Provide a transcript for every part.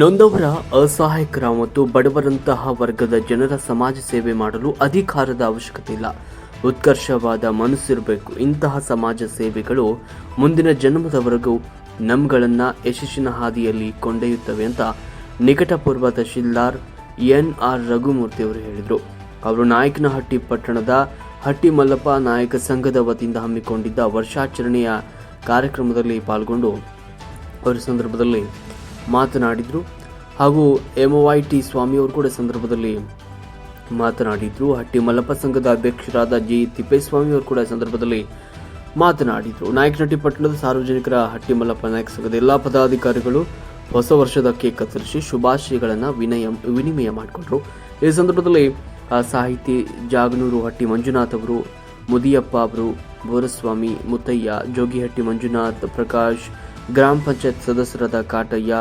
ನೊಂದವರ ಅಸಹಾಯಕರ ಮತ್ತು ಬಡವರಂತಹ ವರ್ಗದ ಜನರ ಸಮಾಜ ಸೇವೆ ಮಾಡಲು ಅಧಿಕಾರದ ಅವಶ್ಯಕತೆ ಇಲ್ಲ. ಉತ್ಕರ್ಷವಾದ ಮನಸ್ಸಿರಬೇಕು. ಇಂತಹ ಸಮಾಜ ಸೇವೆಗಳು ಮುಂದಿನ ಜನ್ಮದವರೆಗೂ ನಮ್ಗಳನ್ನ ಯಶಸ್ಸಿನ ಹಾದಿಯಲ್ಲಿ ಕೊಂಡೊಯ್ಯುತ್ತವೆ ಅಂತ ನಿಕಟಪೂರ್ವ ತಹಶೀಲ್ದಾರ್ ಎನ್ ಆರ್ ರಘುಮೂರ್ತಿ ಅವರು ಹೇಳಿದರು. ಅವರು ನಾಯಕನಹಟ್ಟಿ ಪಟ್ಟಣದ ಹಟ್ಟಿ ಮಲ್ಲಪ್ಪ ನಾಯಕ ಸಂಘದ ವತಿಯಿಂದ ಹಮ್ಮಿಕೊಂಡಿದ್ದ ವರ್ಷಾಚರಣೆಯ ಕಾರ್ಯಕ್ರಮದಲ್ಲಿ ಪಾಲ್ಗೊಂಡು, ಅವರ ಸಂದರ್ಭದಲ್ಲಿ ಮಾತನಾಡಿದರು. ಹಾಗೂ ಎಂ ವೈ ಟಿ ಸ್ವಾಮಿ ಅವರು ಕೂಡ ಸಂದರ್ಭದಲ್ಲಿ ಮಾತನಾಡಿದರು. ಹಟ್ಟಿ ಮಲ್ಲಪ್ಪ ಸಂಘದ ಅಧ್ಯಕ್ಷರಾದ ಜಿ. ತಿಪ್ಪೇಸ್ವಾಮಿಯವರು ಕೂಡ ಸಂದರ್ಭದಲ್ಲಿ ಮಾತನಾಡಿದರು. ನಾಯಕನಹಟ್ಟಿ ಪಟ್ಟಣದ ಸಾರ್ವಜನಿಕರ ಹಟ್ಟಿ ಮಲ್ಲಪ್ಪ ನಾಯಕ ಸಂಘದ ಎಲ್ಲ ಪದಾಧಿಕಾರಿಗಳು ಹೊಸ ವರ್ಷದ ಕೇಕ್ ಕತ್ತರಿಸಿ ಶುಭಾಶಯಗಳನ್ನು ವಿನಯ, ವಿನಿಮಯ ಮಾಡಿಕೊಂಡರು. ಈ ಸಂದರ್ಭದಲ್ಲಿ ಸಾಹಿತಿ ಜಾಗನೂರು ಹಟ್ಟಿ ಮಂಜುನಾಥ್ ಅವರು, ಮುದಿಯಪ್ಪ ಅವರು ಬೋರಸ್ವಾಮಿ ಮುತ್ತಯ್ಯ, ಜೋಗಿಹಟ್ಟಿ ಮಂಜುನಾಥ್, ಪ್ರಕಾಶ್ ಗ್ರಾಮ ಪಂಚಾಯತ್ ಸದಸ್ಯರಾದ ಕಾಟಯ್ಯ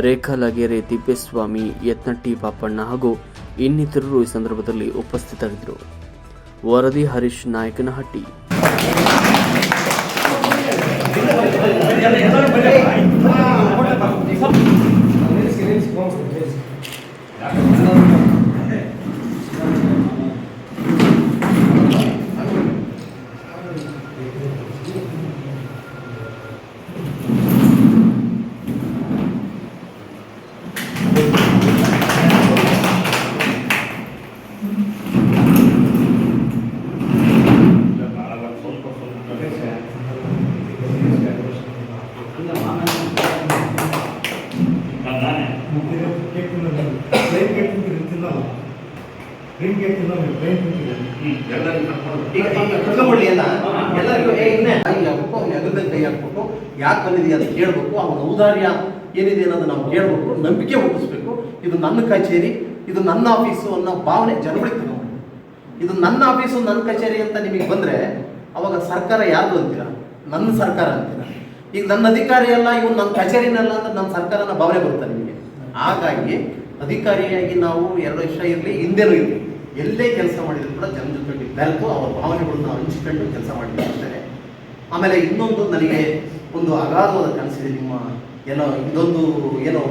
ರೇಖಾ ಲಗೇರೆ ತಿಪ್ಪೇಸ್ವಾಮಿ, ಯತ್ನಟ್ಟಿ ಪಾಪಣ್ಣ ಹಾಗೂ ಇನ್ನಿತರರು ಈ ಸಂದರ್ಭದಲ್ಲಿ ಉಪಸ್ಥಿತರಿದ್ದರು. ವರದಿ ಹರೀಶ್ ನಾಯಕನಹಟ್ಟಿ. ಎಲ್ಲರಿಗೂ ಏ ಇನ್ನೇ ಕೈ ಹಾಕ್ಬಿಟ್ಟು ಅವ್ನ ಎಗದ ಕೈ ಹಾಕ್ಬಿಟ್ಟು ಯಾಕೆ ಬಂದಿದೆಯಾ? ಅಂತ ಕೇಳಬೇಕು. ಅವನ ಔದಾರ್ಯ ಏನಿದೆ ಅನ್ನೋದು ನಾವು ಕೇಳಬೇಕು. ನಂಬಿಕೆ ಹುಟ್ಟಿಸ್ಬೇಕು. ಇದು ನನ್ನ ಕಚೇರಿ ಇದು ನನ್ನ ಆಫೀಸು ಅನ್ನೋ ಭಾವನೆ ಜನಗಳಿಗೆ ತಗೊಂಡು ಇದು ನನ್ನ ಆಫೀಸು ನನ್ನ ಕಚೇರಿ ಅಂತ ನಿಮಗೆ ಬಂದರೆ ಅವಾಗ ಸರ್ಕಾರ ಯಾರ್ದು ಅಂತೀರಾ? ನನ್ನ ಸರ್ಕಾರ ಅಂತೀರಾ? ಈಗ ನನ್ನ ಅಧಿಕಾರಿ ಅಲ್ಲ ಇವನು ನನ್ನ ಕಚೇರಿನಲ್ಲ ಅಂದ್ರೆ ನನ್ನ ಸರ್ಕಾರನ ಭಾವನೆ ಬರುತ್ತೆ ನಿಮಗೆ? ಹಾಗಾಗಿ ಅಧಿಕಾರಿಯಾಗಿ ನಾವು ಎರಡು ವರ್ಷ ಇರಲಿ ಹಿಂದೆನೂ ಇರಲಿ. ಎಲ್ಲೇ ಕೆಲಸ ಮಾಡಿದ್ರು ಕೂಡ ಜನ ಜೊತೆ ಬೆರೆತು ಅವರ ಭಾವನೆಗಳನ್ನ ಹಂಚಿಕೊಂಡು ಕೆಲಸ ಅಷ್ಟೇ ಆಮೇಲೆ ಇನ್ನೊಂದು ನನಗೆ ಒಂದು ಅಗಾಧವಾದ ಕನಸಿದೆ ನಿಮ್ಮ ಏನೋ, ಇದೊಂದು ಏನೋ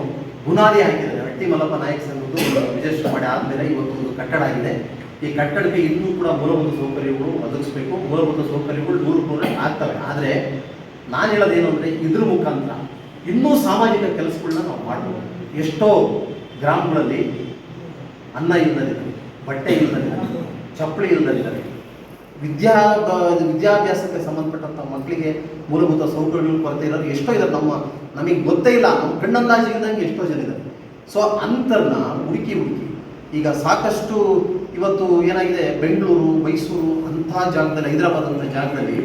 ಬುನಾದಿ ಆಗಿದೆ ಹಟ್ಟಿ ಮಲ್ಲಪ್ಪ ನಾಯಕ್ ಸಂಘದ್ದು ರಿಜಿಸ್ಟರ್ ಮಾಡಿ ಆದಮೇಲೆ ಇವತ್ತು ಒಂದು ಕಟ್ಟಡ ಆಗಿದೆ. ಈ ಕಟ್ಟಡಕ್ಕೆ ಇನ್ನೂ ಕೂಡ ಮೂಲಭೂತ ಸೌಕರ್ಯಗಳು ಒದಗಿಸ್ಬೇಕು. ಮೂಲಭೂತ ಸೌಕರ್ಯಗಳು ನೂರು ನೂರ ಆಗ್ತವೆ. ಆದರೆ ನಾನು ಹೇಳೋದೇನು ಅಂದರೆ ಇದ್ರ ಮುಖಾಂತರ ಇನ್ನೂ ಸಾಮಾಜಿಕ ಕೆಲಸಗಳನ್ನ ನಾವು ಮಾಡ್ಬೋದು. ಎಷ್ಟೋ ಗ್ರಾಮಗಳಲ್ಲಿ ಅನ್ನ ಇಲ್ಲದಿದ್ದಾರೆ ಬಟ್ಟೆ ಇಲ್ಲದಲ್ಲ ಚಪ್ಪಲಿ ಇಲ್ಲದಿಲ್ಲ ವಿದ್ಯಾ ವಿದ್ಯಾಭ್ಯಾಸಕ್ಕೆ ಸಂಬಂಧಪಟ್ಟಂಥ ಮಕ್ಕಳಿಗೆ ಮೂಲಭೂತ ಸೌಕರ್ಯಗಳು ಕೊರತೆ ಇರೋರು ಎಷ್ಟೋ ಇದ್ದಾರೆ ನಮ್ಮ, ನಮಗೆ ಗೊತ್ತೇ ಇಲ್ಲ. ನಮ್ಮ ಕಣ್ಣಂದಾಜಿಗಿದ್ದಂಗೆ ಎಷ್ಟೋ ಜನ ಇದ್ದಾರೆ ಸೊ ಅಂತರ್ನ ಹುಡುಕಿ ಹುಡುಕಿ, ಈಗ ಸಾಕಷ್ಟು ಇವತ್ತು ಏನಾಗಿದೆ? ಬೆಂಗಳೂರು, ಮೈಸೂರು ಅಂಥ ಜಾಗದಲ್ಲಿ, ಹೈದರಾಬಾದ್ ಅಂತ ಜಾಗದಲ್ಲಿ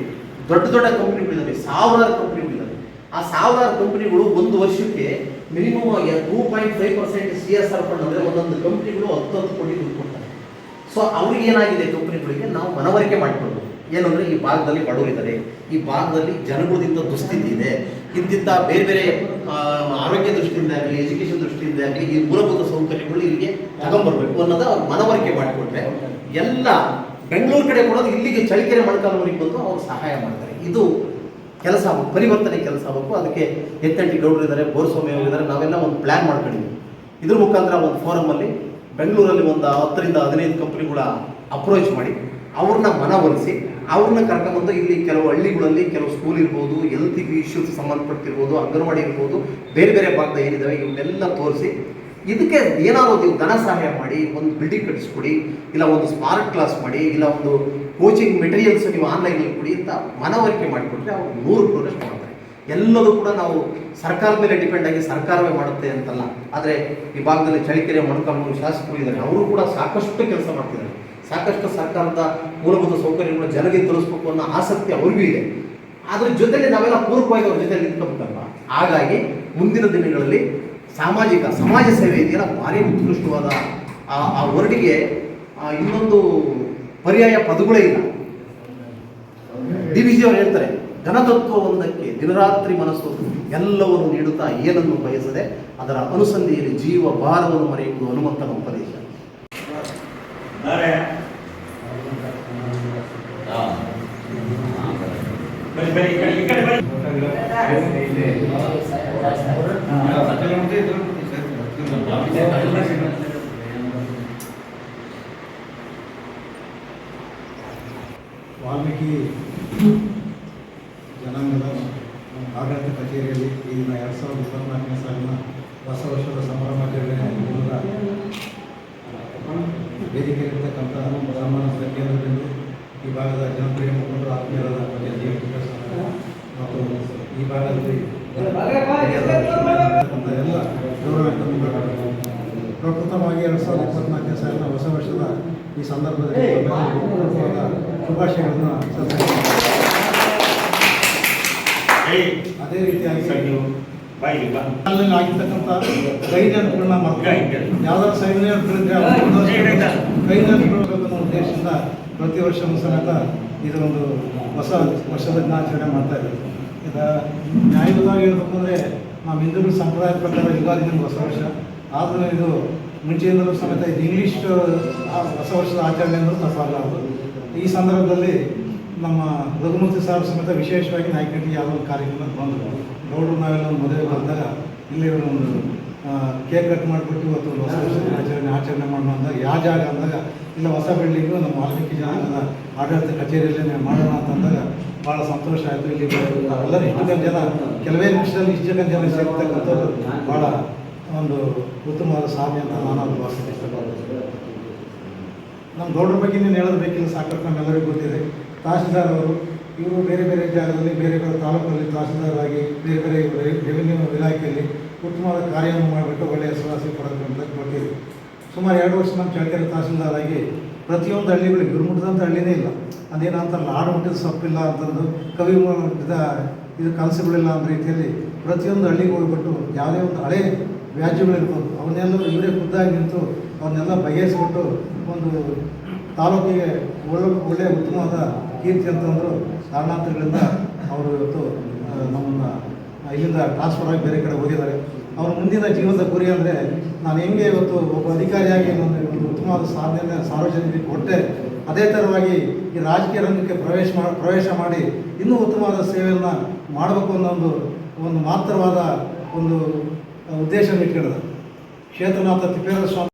ದೊಡ್ಡ ದೊಡ್ಡ ಕಂಪ್ನಿಗಳಿದ್ದಾವೆ ಸಾವಿರಾರು ಕಂಪ್ನಿಗಳಿದ್ದಾವೆ ಆ ಸಾವಿರಾರು ಕಂಪ್ನಿಗಳು ಒಂದು ವರ್ಷಕ್ಕೆ minimum two point five percent C S R fund ಅಂದರೆ ಒಂದೊಂದು ಕಂಪ್ನಿಗಳು ಹತ್ತು ಹತ್ತು ಕೋಟಿ ದುಡ್ಡು ಸೊ ಅವ್ರಿಗೆ ಏನಾಗಿದೆ ಕಂಪ್ನಿಗಳಿಗೆ ನಾವು ಮನವರಿಕೆ ಮಾಡಿಕೊಡ್ಬೇಕು ಏನಂದ್ರೆ ಈ ಭಾಗದಲ್ಲಿ ಬಡವರಿದ್ದಾರೆ. ಈ ಭಾಗದಲ್ಲಿ ಜನಗಳಿಂದ ದುಸ್ಥಿತಿ ಇದೆ. ಇಂತಿಂತ ಬೇರೆ ಬೇರೆ ಆರೋಗ್ಯ ದೃಷ್ಟಿಯಿಂದ ಆಗಲಿ ಎಜುಕೇಶನ್ ದೃಷ್ಟಿಯಿಂದ ಆಗಲಿ, ಈ ಮೂಲಭೂತ ಸೌಕರ್ಯಗಳು ಇಲ್ಲಿಗೆ ತಗೊಂಡ್ಬರ್ಬೇಕು ಅನ್ನೋದ ಅವ್ರು ಮನವರಿಕೆ ಮಾಡಿಕೊಟ್ರೆ ಎಲ್ಲ ಬೆಂಗಳೂರು ಕಡೆ ಕೊಡೋದು, ಇಲ್ಲಿಗೆ ಚಳಿಕೆರೆ ಮೊಳಕಾಲ್ಮೂರಿಗೆ ಬಂದು ಅವ್ರು ಸಹಾಯ ಮಾಡ್ತಾರೆ. ಇದು ಕೆಲಸ ಪರಿವರ್ತನೆ ಕೆಲಸ ಆಗಬೇಕು. ಅದಕ್ಕೆ ಎತ್ತಂಟಿ ಗೌಡರು ಇದ್ದಾರೆ ಅವರಿದ್ದಾರೆ ನಾವೆಲ್ಲ ಒಂದು ಪ್ಲ್ಯಾನ್ ಮಾಡ್ಕೊಂಡಿದ್ವಿ ಇದ್ರ ಮುಖಾಂತರ ಒಂದು ಫೋರಮಲ್ಲಿ ಬೆಂಗಳೂರಲ್ಲಿ ಒಂದು ಹತ್ತರಿಂದ ಹದಿನೈದು ಕಂಪ್ನಿಗಳ ಅಪ್ರೋಚ್ ಮಾಡಿ ಅವ್ರನ್ನ ಮನವೊಲಿಸಿ, ಅವ್ರನ್ನ ಕರ್ಕೊಂಡ್ಬಂದು ಇಲ್ಲಿ ಕೆಲವು ಹಳ್ಳಿಗಳಲ್ಲಿ ಕೆಲವು ಸ್ಕೂಲ್ ಇರ್ಬೋದು ಹೆಲ್ತ್ ಇಶ್ಯೂಸ್ ಸಂಬಂಧಪಟ್ಟಿರ್ಬೋದು, ಅಂಗನವಾಡಿ ಇರ್ಬೋದು, ಬೇರೆ ಬೇರೆ ಭಾಗದ ಏನಿದಾವೆ ಇವನ್ನೆಲ್ಲ ತೋರಿಸಿ, ಇದಕ್ಕೆ ಏನಾದ್ರು ನೀವು ಧನ ಸಹಾಯ ಮಾಡಿ, ಒಂದು ಬಿಲ್ಡಿಂಗ್ ಕಟ್ಟಿಸ್ಕೊಡಿ, ಇಲ್ಲ ಒಂದು ಸ್ಮಾರ್ಟ್ ಕ್ಲಾಸ್ ಮಾಡಿ, ಇಲ್ಲ ಒಂದು ಕೋಚಿಂಗ್ ಮೆಟೀರಿಯಲ್ಸ್ ನೀವು ಆನ್ಲೈನಲ್ಲಿ ಕೊಡಿ ಅಂತ ಮನವರಿಕೆ ಮಾಡಿಕೊಟ್ರೆ ಅವ್ರು ನೂರು ಪ್ರೋಗ್ರೆಸ್ ಮಾಡ್ತಾರೆ. ಎಲ್ಲದೂ ಕೂಡ ನಾವು ಸರ್ಕಾರದ ಮೇಲೆ ಡಿಪೆಂಡ್ ಆಗಿ ಸರ್ಕಾರವೇ ಮಾಡುತ್ತೆ ಅಂತಲ್ಲ. ಆದರೆ ಈ ಭಾಗದಲ್ಲಿ ಚಳಿಕೆರೆ ಮೊಣಕಾಲ್ಮೂರು ಶಾಸಕರು ಇದ್ದಾರೆ. ಅವರು ಕೂಡ ಸಾಕಷ್ಟು ಕೆಲಸ ಮಾಡ್ತಿದ್ದಾರೆ. ಸಾಕಷ್ಟು ಸರ್ಕಾರದ ಮೂಲಭೂತ ಸೌಕರ್ಯಗಳನ್ನು ಜನರಿಗೆ ತೋರಿಸ್ಬೇಕು ಅನ್ನೋ ಆಸಕ್ತಿ ಅವ್ರಿಗೂ ಇದೆ. ಅದ್ರ ಜೊತೆಗೆ ನಾವೆಲ್ಲ ಪೂರ್ವಕವಾಗಿ ಅವ್ರ ಜೊತೆ ನಿಂತ್ಕೋಬೇಕಲ್ವ? ಹಾಗಾಗಿ ಮುಂದಿನ ದಿನಗಳಲ್ಲಿ ಸಾಮಾಜಿಕ, ಸಮಾಜ ಸೇವೆ ಇದೆಯಲ್ಲ, ಭಾರಿ ಉತ್ಕೃಷ್ಟವಾದ ಆ ವರ್ಡಿಗೆ ಇನ್ನೊಂದು ಪರ್ಯಾಯ ಪದಗಳೇ ಇಲ್ಲ. ಡಿ ವಿ ಜಿ ಅವರು ಹೇಳ್ತಾರೆ ಘನತತ್ವ ಒಂದಕ್ಕೆ ದಿನರಾತ್ರಿ ಮನಸ್ಸು ಎಲ್ಲವನ್ನು ನೀಡುತ್ತಾ ಏನನ್ನು ಬಯಸದೆ ಅದರ ಅನುಸಂಧಿಯಲ್ಲಿ ಜೀವ ಭಾರವನ್ನು ಮರೆಯುವುದು ಹನುಮಂತನ ಉಪದೇಶ. ವಾಲ್ಮೀಕಿ ಕಚೇರಿಯಲ್ಲಿ ಈ ದಿನ ಎರಡು ಸಾವಿರದ ಇಪ್ಪತ್ನಾಲ್ಕನೇ ಸಾಲಿನ ಹೊಸ ವರ್ಷದ ಸಂಭ್ರಮಾಚರಣೆ ವೇದಿಕೆಯಲ್ಲಿರ್ತಕ್ಕಂಥ ಸನ್ಮಾನಿಸಿದ ಕೇಂದ್ರದಲ್ಲಿ ಈ ಭಾಗದ ಜನಪ್ರಿಯ ಮುಖಂಡರು, ಆತ್ಮೀಯರಾದ ಬಗ್ಗೆ ಜಿ ಎಂ ಮತ್ತು ಈ ಭಾಗದಲ್ಲಿ ಎಲ್ಲ ಗೌರವ ಎರಡು ಸಾವಿರದ ಇಪ್ಪತ್ನಾಲ್ಕನೇ ಸಾಲಿನ ಹೊಸ ವರ್ಷದ ಈ ಸಂದರ್ಭದಲ್ಲಿ ಶುಭಾಶಯಗಳನ್ನು ಸಲ್ಲಿಸುತ್ತೇನೆ. ಅದೇ ರೀತಿಯಾಗಿ ಅಲ್ಲಿ ಆಗಿರ್ತಕ್ಕಂಥ ನೆನಪುಗಳನ್ನ ಮಕ್ಕಳು ಯಾವ್ದಾದ್ರು ಕೈ ನೆನಪುಗಳು ಉದ್ದೇಶದಿಂದ ಪ್ರತಿ ವರ್ಷವೂ ಸಮೇತ ಇದು ಒಂದು ಹೊಸ ವರ್ಷದ ದಿನಾಚರಣೆ ಮಾಡ್ತಾ ಇದ್ದಾರೆ ಇದು ನ್ಯಾಯಯುತವಾಗಿ ಹೇಳ್ಬೇಕು ಅಂದರೆ ನಾವು ಹಿಂದೂಗಳ ಸಂಪ್ರದಾಯ ಪ್ರಕಾರ ಯುಗಾದಿ ನಮ್ಗೆ ಹೊಸ ವರ್ಷ. ಆದರೂ ಇದು ಮುಂಚೆಯಿಂದಲೂ ಸಮೇತ ಇದು ಇಂಗ್ಲೀಷ್ ಹೊಸ ವರ್ಷದ ಆಚರಣೆ ಅಂದರೂ ತಪ್ಪಾಗಲಾರದು ಈ ಸಂದರ್ಭದಲ್ಲಿ ನಮ್ಮ ರಘುಮೂರ್ತಿ ಸಾರ್ ಸಮೇತ ವಿಶೇಷವಾಗಿ ನಾಯಕರಿಗೆ ಯಾವುದೋ ಒಂದು ಕಾರ್ಯಕ್ರಮ ಬಂದರು ಗೌಡರು ನಾವೆಲ್ಲ ಒಂದು ಮದುವೆ ಬಂದಾಗ ಇಲ್ಲಿ ಒಂದು ಕೇಕ್ ಕಟ್ ಮಾಡಿಬಿಟ್ಟು ಇವತ್ತು ಹೊಸ ವರ್ಷದ ಆಚರಣೆ ಆಚರಣೆ ಮಾಡೋಣ ಅಂದಾಗ ಯಾವ ಜಾಗ ಅಂದಾಗ ಇಲ್ಲ ಹೊಸ ಬಿಲ್ಡಿಂಗು ನಮ್ಮ ವಾಲ್ಮೀಕಿ ಜನಾಂಗದ ಆಡಳಿತ ಕಚೇರಿಯಲ್ಲೇ ಮಾಡೋಣ ಅಂತಂದಾಗ ಭಾಳ ಸಂತೋಷ ಆಯಿತು ಇಲ್ಲಿ ಎಲ್ಲರೂ ಇಷ್ಟು ಜನ ಕೆಲವೇ ನಿಮಿಷದಲ್ಲಿ ಇಷ್ಟು ಜನ ಜನ ಸೇರ್ತಕ್ಕಂಥದ್ದು ಭಾಳ ಒಂದು ಉತ್ತಮವಾದ ಸಾಧನೆ ಅಂತ ನಾನು ಅದು ಭಾಷೆ ಇಷ್ಟಪಡ್ತೀನಿ ನಮ್ಮ ಗೌಡ್ರ ಬಗ್ಗೆ ನೀನು ಹೇಳೋದು ಬೇಕಿಲ್ಲ ಸಾಕಷ್ಟು ನಮ್ಮೆಲ್ಲರಿಗೂ ಗೊತ್ತಿದೆ. ತಹಸೀಲ್ದಾರ್ ಅವರು ಇವರು ಬೇರೆ ಬೇರೆ ಜಾಗದಲ್ಲಿ, ಬೇರೆ ಬೇರೆ ತಾಲೂಕಲ್ಲಿ ತಹಸೀಲ್ದಾರ್ ಆಗಿ ಬೇರೆ ಬೇರೆ ರೆವಿನ್ಯೂ ಇಲಾಖೆಯಲ್ಲಿ ಉತ್ತಮವಾದ ಕಾರ್ಯವನ್ನು ಮಾಡಿಬಿಟ್ಟು ಒಳ್ಳೆಯ ಹೆಸರುವಾಸಿ ಪಡೆದು ಕೊಟ್ಟಿದ್ದೀವಿ ಸುಮಾರು ಎರಡು ವರ್ಷ ನಮ್ಮ ಚಳ್ಳಕೆರೆ ತಹಸೀಲ್ದಾರ್ ಆಗಿ ಪ್ರತಿಯೊಂದು ಹಳ್ಳಿಗಳಿಗೆ ಗುರುಮುಟ್ಟದಂಥ ಹಳ್ಳಿನೇ ಇಲ್ಲ. ಅದೇನಂತಾರಲ್ಲ ಆಡು ಮುಟ್ಟಿದ ಸೊಪ್ಪಿಲ್ಲ ಅಂತಂದು ಕವಿ ಮುಟ್ಟಿದ ಇದ ಇದು ಕನಸುಗಳಿಲ್ಲ ಅನ್ನೋ ರೀತಿಯಲ್ಲಿ ಪ್ರತಿಯೊಂದು ಹಳ್ಳಿಗೆ ಹೋಗ್ಬಿಟ್ಟು ಯಾವುದೇ ಒಂದು ಹಳೆ ವ್ಯಾಜ್ಯಗಳಿರ್ಬೋದು. ಅವನ್ನೆಲ್ಲರೂ ಇವರೇ ಖುದ್ದಾಗಿ ನಿಂತು ಅವನ್ನೆಲ್ಲ ಬಗೆಹರಿಸ್ಬಿಟ್ಟು ಒಂದು ತಾಲೂಕಿಗೆ ಒಳ್ಳೆ ಒಳ್ಳೆಯ ಉತ್ತಮವಾದ ಕೀರ್ತಿ ಅಂತಂದರು ಕಾರಣಾಂತರಗಳಿಂದ ಅವರು ಇವತ್ತು ನಮ್ಮನ್ನು ಇಲ್ಲಿಂದ ಟ್ರಾನ್ಸ್ಫರ್ ಆಗಿ ಬೇರೆ ಕಡೆ ಹೋಗಿದ್ದಾರೆ. ಅವ್ರ ಮುಂದಿನ ಜೀವನದ ಗುರಿ ಅಂದರೆ ನಾನು ಹೆಂಗೆ ಇವತ್ತು ಒಬ್ಬ ಅಧಿಕಾರಿಯಾಗಿ ನಾನು ಒಂದು ಉತ್ತಮವಾದ ಸಾಧನೆಯನ್ನು ಸಾರ್ವಜನಿಕರಿಗೆ ಕೊಟ್ಟೆ, ಅದೇ ಥರವಾಗಿ ಈ ರಾಜಕೀಯ ರಂಗಕ್ಕೆ ಪ್ರವೇಶ ಮಾಡಿ ಪ್ರವೇಶ ಮಾಡಿ ಇನ್ನೂ ಉತ್ತಮವಾದ ಸೇವೆಯನ್ನು ಮಾಡಬೇಕು ಅನ್ನೋ ಒಂದು ಒಂದು ಮಾತ್ರವಾದ ಒಂದು ಉದ್ದೇಶ ಇಟ್ಕೊಂಡಿದ್ದಾರೆ. ಕ್ಷೇತ್ರನಾಥ ತಿಪ್ಪೇರ ಸ್ವಾಮಿ